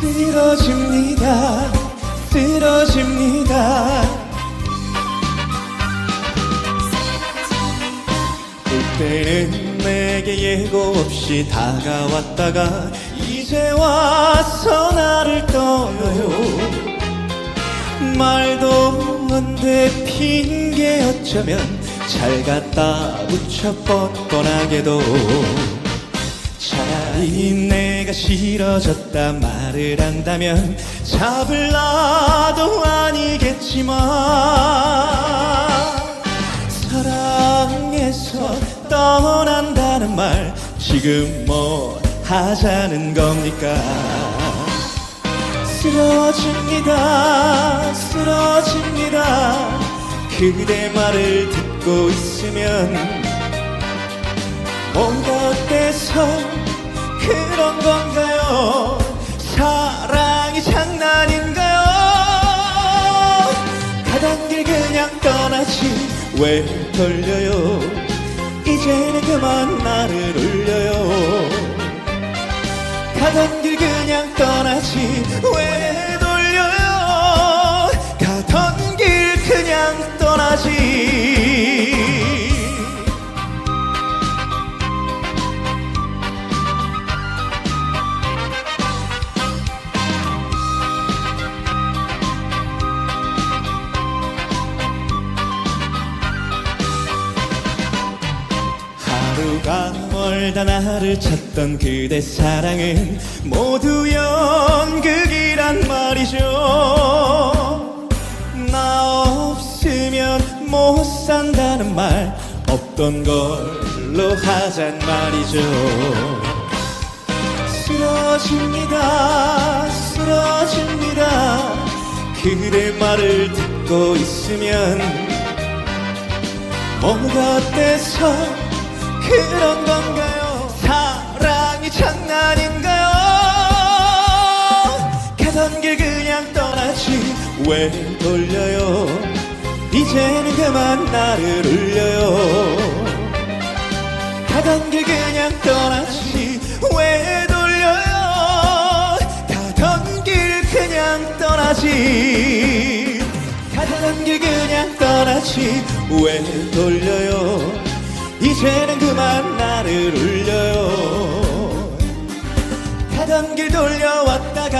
쓰러집니다. 쓰러집니다. 그때는 내게 예고 없이 다가왔다가 이제 와서 나를 떠나요. 말도 안돼 핑계 어쩌면 잘 갖다 붙여 뻔뻔하게도 차라리 내 가 싫어졌다 말을 한다면 잡을라도 아니겠지만 사랑해서 떠난다는 말 지금 뭐 하자는 겁니까? 쓰러집니다 쓰러집니다. 그대 말을 듣고 있으면 뭔가 어때 떠나지 왜 돌려요? 이제는 그만 나를 울려요. 가던 길 그냥 떠나지 왜 돌려요? 가던 길 그냥 떠나지 하루가 멀다 나를 찾던 그대 사랑은 모두 연극이란 말이죠. 나 없으면 못 산다는 말 없던 걸로 하잔 말이죠. 쓰러집니다 쓰러집니다. 그대 말을 듣고 있으면 뭐가 어때서 그런 건가요? 사랑이 장난인가요? 가던 길 그냥 떠나지 왜 돌려요? 이제는 그만 나를 울려요. 가던 길 그냥 떠나지 왜 돌려요? 가던 길 그냥 떠나지. 가던 길 그냥 떠나지 왜 돌려요 이제는 그만 나를 울려요. 가던 길 돌려왔다가